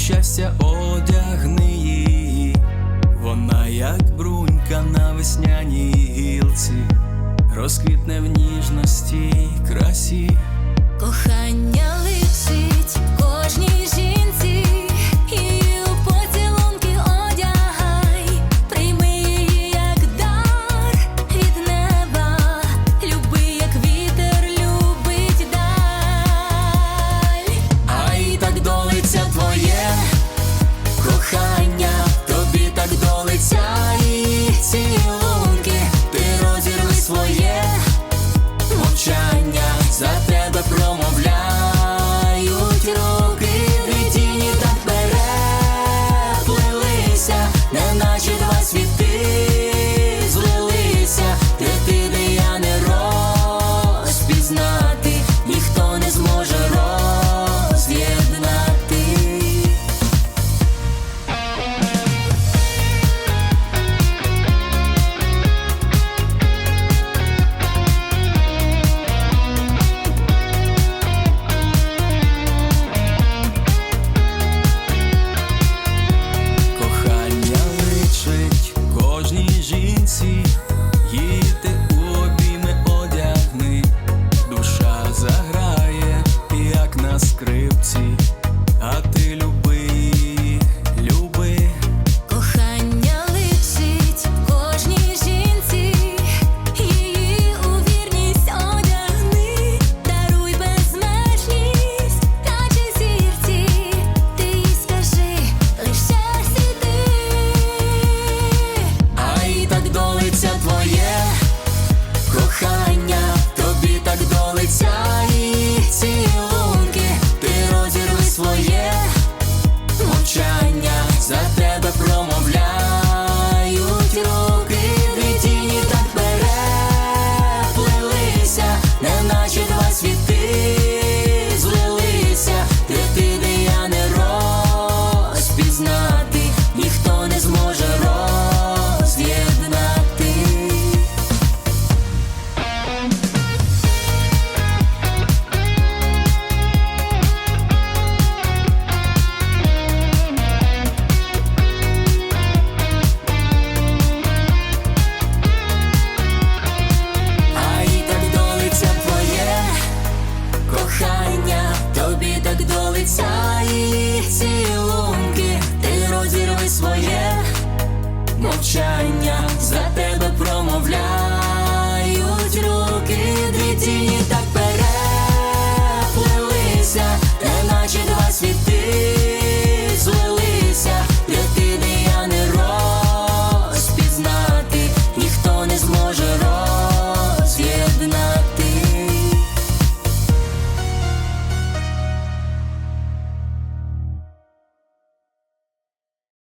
щастя одягни її, вона, як брунька на весняній гілці, розквітне в ніжності і красі, кохання. Наші два світ.